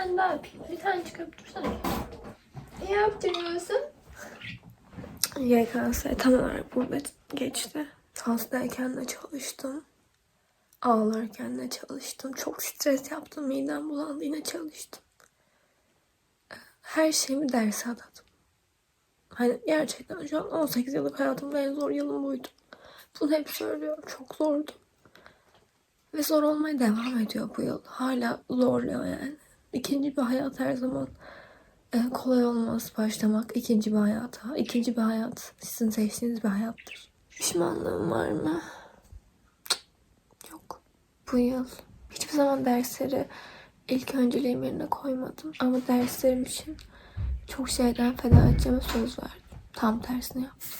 tane daha yapayım. Bir tane çıkarıp dursana. Ne yaptırıyorsun? YKS tam olarak burada geçti. Hastayken de çalıştım. Ağlarken de çalıştım. Çok stres yaptım. Midem bulandı çalıştım. Her şeyimi derse adadım. Hani gerçekten şu an 18 yıllık hayatımda en zor yılım buydu. Bunu hep söylüyorum. Çok zordu. Ve zor olmaya devam ediyor bu yıl. Hala zorluyor yani. İkinci bir hayat her zaman e, kolay olmaz başlamak. ikinci bir hayata. İkinci bir hayat sizin seçtiğiniz bir hayattır. Pişmanlığım var mı? Yok. Bu yıl hiçbir zaman dersleri ilk önceliğim yerine koymadım. Ama derslerim için çok şeyden feda edeceğime söz verdim. Tam tersini yaptım.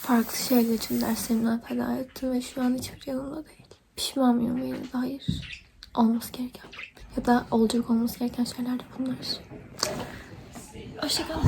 Farklı şeyler için derslerimden feda ettim ve şu an hiçbir yanımda değil. Pişman mıyım yine hayır. Olması gereken. Ya da olacak olması gereken şeyler de bunlar. Hoşçakalın.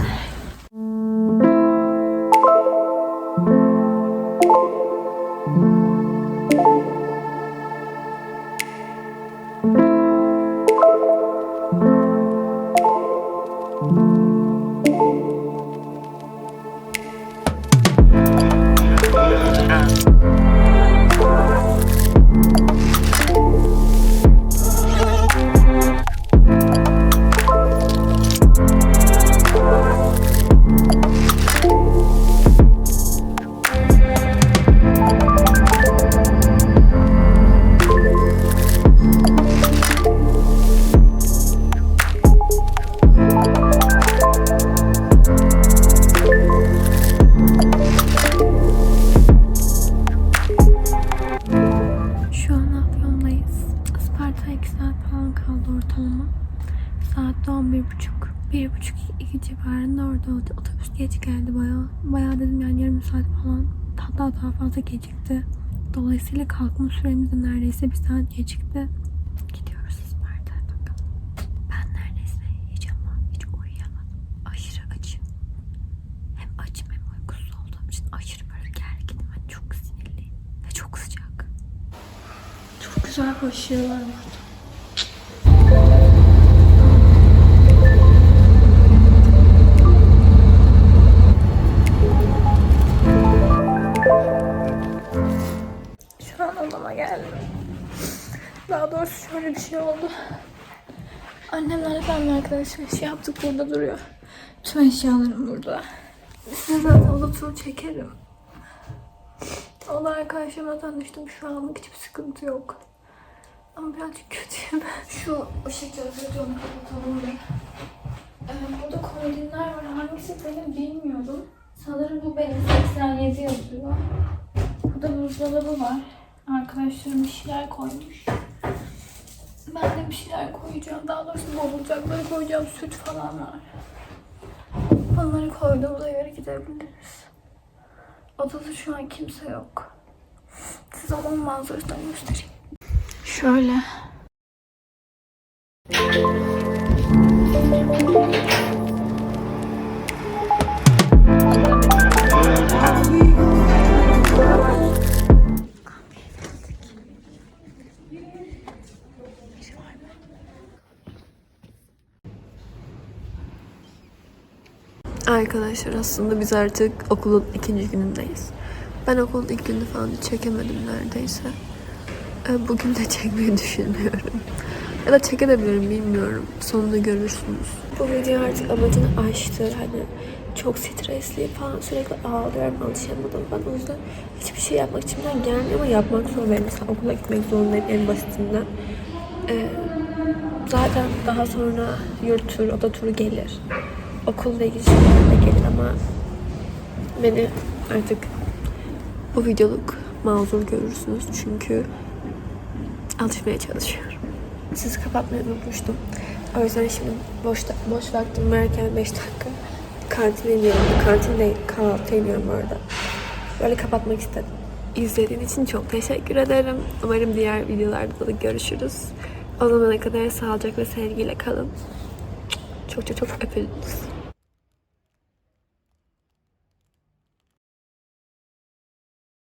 Saat de 11.30. 1.30-2 civarında orada. Otobüs geç geldi bayağı. Bayağı dedim yani yarım saat falan. Hatta daha fazla gecikti. Dolayısıyla kalkma süremiz de neredeyse bir saat gecikti. Gidiyoruz Isparta'ya bakalım. Ben neredeyse hiç ama hiç uyuyamadım. Aşırı açım. Hem açım hem uykusuz olduğum için aşırı böyle gerginim. Hani çok sinirliyim. Ve çok sıcak. Çok güzel koşuyorlar. Geldim. Daha doğrusu şöyle bir şey oldu. Annemlerle ben arkadaşlar yaptık burada duruyor. Tüm eşyalarım burada. Size zaten turu çekerim. Oda arkadaşlarımla tanıştım. Şu anlık hiçbir sıkıntı yok. Ama birazcık kötüyüm. Şu ışık çalışıyor onu kapatalım bir. Ee, burada komodinler var. Hangisi benim bilmiyorum. Sanırım bu benim 87 yazıyor. Burada buzdolabı var. Arkadaşlarım bir şeyler koymuş. Ben de bir şeyler koyacağım. Daha doğrusu bozulacakları koyacağım. Süt falan var. Onları koyduğumuza göre gidebiliriz. Odada şu an kimse yok. Size odanın manzarasını göstereyim. Şöyle. Arkadaşlar aslında biz artık okulun ikinci günündeyiz. Ben okulun ilk günü falan çekemedim neredeyse. Ee, Bugün de çekmeyi düşünmüyorum. Ya da çekebilirim bilmiyorum. Sonunda görürsünüz. Bu video artık amacını aştı. Hani çok stresli falan sürekli ağlıyorum alışamadım. Ben o yüzden hiçbir şey yapmak içimden gelmiyor ama yapmak zorundayım. Mesela okula gitmek zorundayım en basitinden. Ee, zaten daha sonra yurt turu, oda turu gelir. Okulla ilgili şeyler de gelir ama beni artık bu videoluk mazur görürsünüz çünkü alışmaya çalışıyorum. Sizi kapatmayı unutmuştum. O yüzden şimdi boş, boş vaktim varken 5 dakika kantine iniyorum. Kantin değil, kahvaltı iniyorum orada. Böyle kapatmak istedim. İzlediğin için çok teşekkür ederim. Umarım diğer videolarda da görüşürüz. O zamana kadar sağlıcakla sevgiyle kalın. Çok çok çok öpüldünüz.